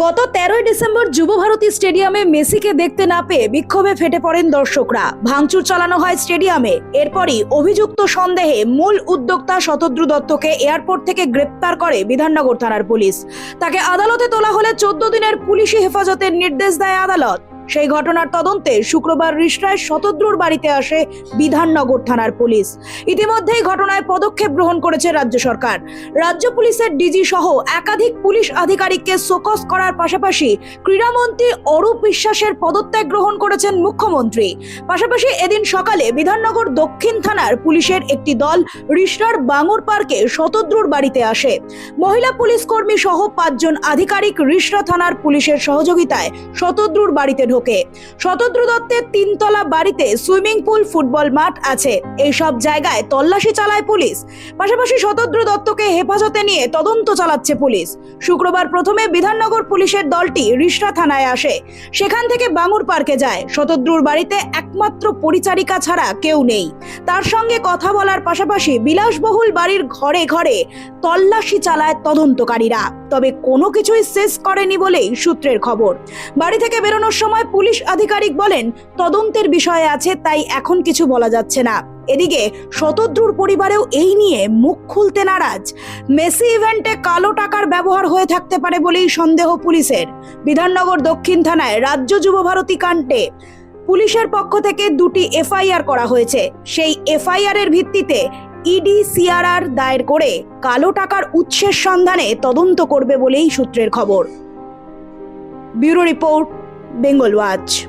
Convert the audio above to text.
গত তেরোই ডিসেম্বর যুবভারতী স্টেডিয়ামে মেসিকে দেখতে না পেয়ে বিক্ষোভে ফেটে পড়েন দর্শকরা। ভাঙচুর চালানো হয় স্টেডিয়ামে। এরপরই অভিযুক্ত সন্দেহে মূল উদ্যোক্তা শতদ্রু দত্তকে এয়ারপোর্ট থেকে গ্রেপ্তার করে বিধাননগর থানার পুলিশ। তাকে আদালতে তোলা হলে চোদ্দ দিনের পুলিশি হেফাজতের নির্দেশ দেয় আদালত। সেই ঘটনার তদন্তে শুক্রবার রিসরায় শতদ্রুর বাড়িতে আসে বিধাননগর থানার পুলিশ। ইতিমধ্যেই ঘটনায় পদক্ষেপ গ্রহণ করেছে রাজ্য সরকার। রাজ্য পুলিশের ডিজি সহ একাধিক পুলিশ আধিকারিককে শোকস করার পাশাপাশি ক্রীড়ামন্ত্রী অরূপ বিশ্বাসের পদত্যাগ গ্রহণ করেছেন মুখ্যমন্ত্রী। পাশাপাশি এদিন সকালে বিধাননগর দক্ষিণ থানার পুলিশের একটি দল রিসরার বাঙুর পার্কে শতদ্রুর বাড়িতে আসে। মহিলা পুলিশ কর্মী সহ পাঁচজন আধিকারিক রিসরা থানার পুলিশের সহযোগিতায় শতদ্রুর বাড়িতে ঢোকে। শতদ্রু দত্তের তিনতলা বাড়িতে সুইমিং পুল, ফুটবল মাঠ আছে। এইসব জায়গায় তল্লাশি চালায় পুলিশ। পাশাপাশি শতদ্রু দত্তকে হেফাজতে নিয়ে তদন্ত চালাচ্ছে পুলিশ। শুক্রবার প্রথমে বিধাননগর পুলিশের দলটি রিসরা থানায় আসে। সেখান থেকে বাঙুর পার্কে যায়। শতদ্রুর বাড়িতে একমাত্র পরিচারিকা ছাড়া কেউ নেই। তার সঙ্গে কথা বলার পাশাপাশি বিলাসবহুল বাড়ির ঘরে ঘরে তল্লাশি চালায় তদন্তকারীরা। তবে কোনো কিছুই শেষ করেনি বলেই সূত্রের খবর। বাড়ি থেকে বেরোনোর সময় পুলিশ আধিকারিক বলেন, তদন্তের বিষয়ে আছে, তাই এখন কিছু বলা যাচ্ছে না। এদিকে শতদ্রুর পরিবারেও এই নিয়ে মুখ খুলতে নারাজ। মেসি ইভেন্টে কালো টাকার ব্যবহার হয়ে থাকতে পারে বলেই সন্দেহ পুলিশের। বিধাননগর দক্ষিণ থানায় রাজ্য যুবভারতী কাণ্ডে পুলিশের পক্ষ থেকে দুটি এফআইআর করা হয়েছে। সেই এফআইআর এর ভিত্তিতে ইডি সিআরআর দায়ের করে কালো টাকার উৎসের সন্ধানে তদন্ত করবে বলেই সূত্রের খবর। Bureau report, Bengal watch.